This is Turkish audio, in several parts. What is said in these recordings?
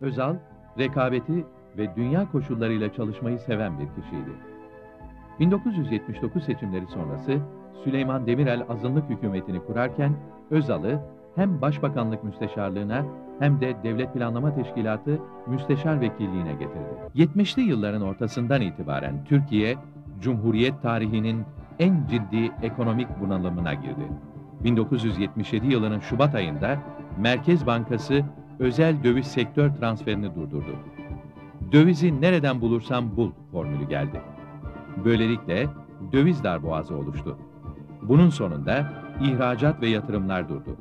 Özal, rekabeti ve dünya koşullarıyla çalışmayı seven bir kişiydi. 1979 seçimleri sonrası Süleyman Demirel azınlık hükümetini kurarken Özal'ı hem Başbakanlık Müsteşarlığına hem de Devlet Planlama Teşkilatı Müsteşar Vekilliğine getirdi. 70'li yılların ortasından itibaren Türkiye, Cumhuriyet tarihinin en ciddi ekonomik bunalımına girdi. 1977 yılının Şubat ayında Merkez Bankası özel döviz sektör transferini durdurdu. Dövizi nereden bulursam bul formülü geldi. Böylelikle döviz darboğazı oluştu. Bunun sonunda ihracat ve yatırımlar durdu.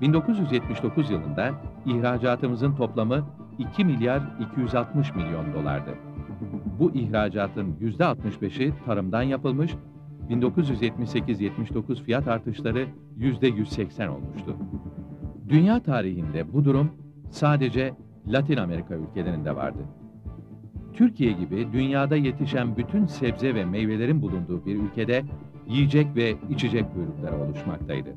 1979 yılında ihracatımızın toplamı 2 milyar 260 milyon dolardı. Bu ihracatın %65'i tarımdan yapılmış, 1978-79 fiyat artışları %180 olmuştu. Dünya tarihinde bu durum sadece Latin Amerika ülkelerinde vardı. Türkiye gibi dünyada yetişen bütün sebze ve meyvelerin bulunduğu bir ülkede yiyecek ve içecek kuyrukları oluşmaktaydı.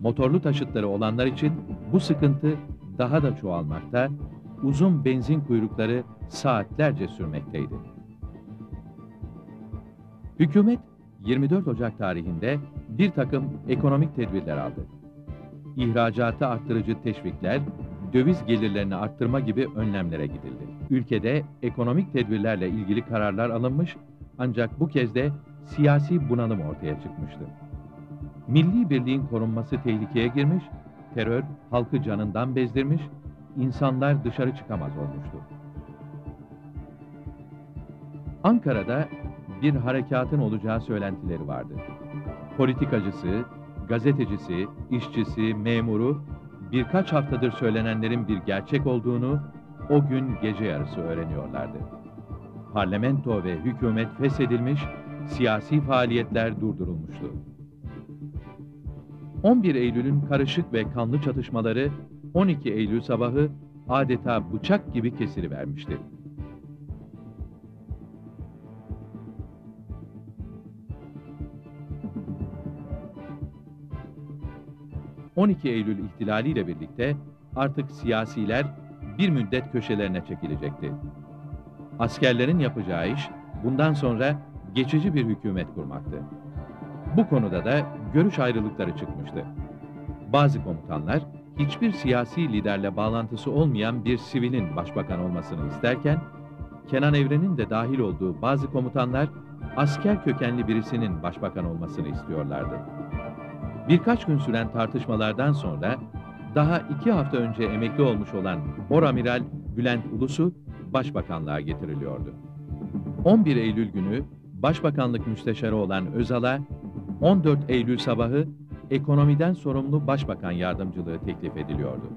Motorlu taşıtları olanlar için bu sıkıntı daha da çoğalmakta, uzun benzin kuyrukları saatlerce sürmekteydi. Hükümet 24 Ocak tarihinde bir takım ekonomik tedbirler aldı. İhracatı arttırıcı teşvikler, döviz gelirlerini arttırma gibi önlemlere gidildi. Ülkede ekonomik tedbirlerle ilgili kararlar alınmış ancak bu kez de siyasi bunalım ortaya çıkmıştı. Milli birliğin korunması tehlikeye girmiş, terör halkı canından bezdirmiş, insanlar dışarı çıkamaz olmuştu. Ankara'da bir harekatın olacağı söylentileri vardı. Politikacısı, gazetecisi, işçisi, memuru birkaç haftadır söylenenlerin bir gerçek olduğunu o gün gece yarısı öğreniyorlardı. Parlamento ve hükümet feshedilmiş, siyasi faaliyetler durdurulmuştu. 11 Eylül'ün karışık ve kanlı çatışmaları 12 Eylül sabahı adeta bıçak gibi kesilivermişti. 12 Eylül ihtilaliyle birlikte artık siyasiler bir müddet köşelerine çekilecekti. Askerlerin yapacağı iş bundan sonra geçici bir hükümet kurmaktı. Bu konuda da görüş ayrılıkları çıkmıştı. Bazı komutanlar hiçbir siyasi liderle bağlantısı olmayan bir sivilin başbakan olmasını isterken, Kenan Evren'in de dahil olduğu bazı komutanlar asker kökenli birisinin başbakan olmasını istiyorlardı. Birkaç gün süren tartışmalardan sonra daha iki hafta önce emekli olmuş olan Oramiral Bülent Ulusu başbakanlığa getiriliyordu. 11 Eylül günü Başbakanlık Müsteşarı olan Özal'a 14 Eylül sabahı ekonomiden sorumlu başbakan yardımcılığı teklif ediliyordu.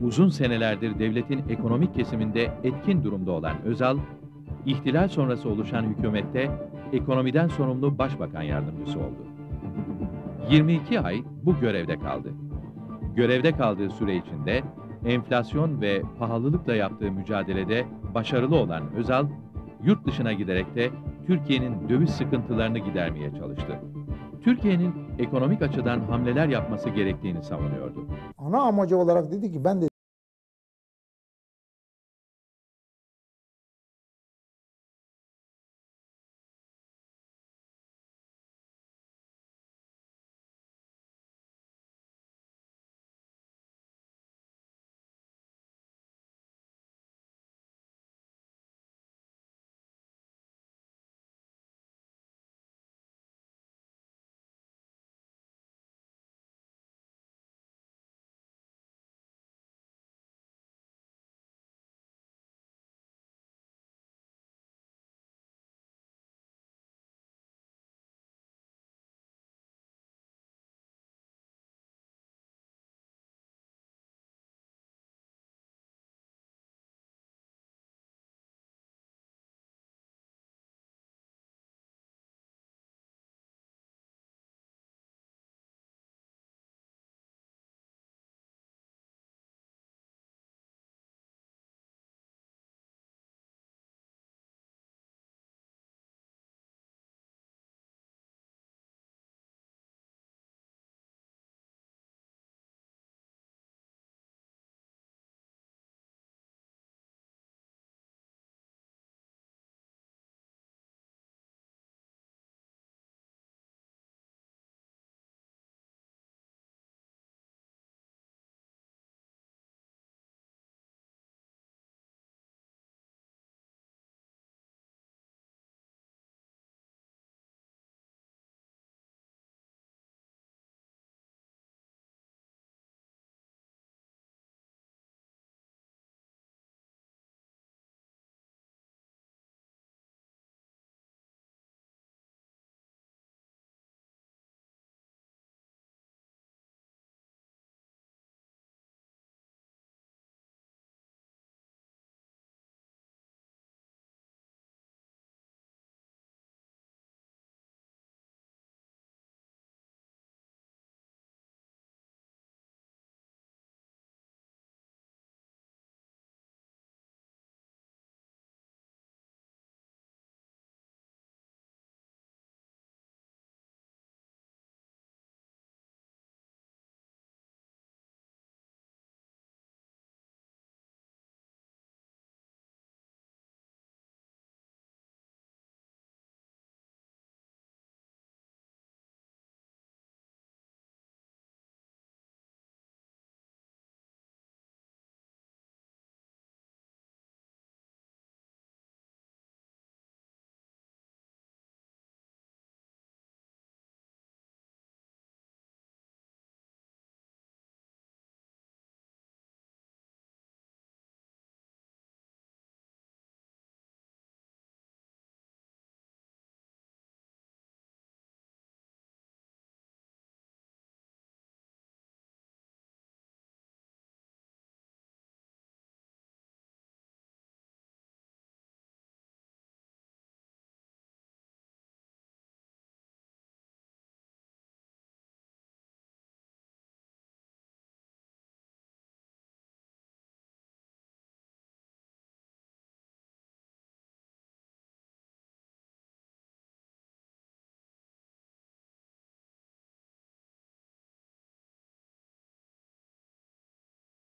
Uzun senelerdir devletin ekonomik kesiminde etkin durumda olan Özal, ihtilal sonrası oluşan hükümette ekonomiden sorumlu başbakan yardımcısı oldu. 22 ay bu görevde kaldı. Görevde kaldığı süre içinde enflasyon ve pahalılıkla yaptığı mücadelede başarılı olan Özal, yurt dışına giderek de Türkiye'nin döviz sıkıntılarını gidermeye çalıştı. Türkiye'nin ekonomik açıdan hamleler yapması gerektiğini savunuyordu. Ana amacı olarak dedi ki ben de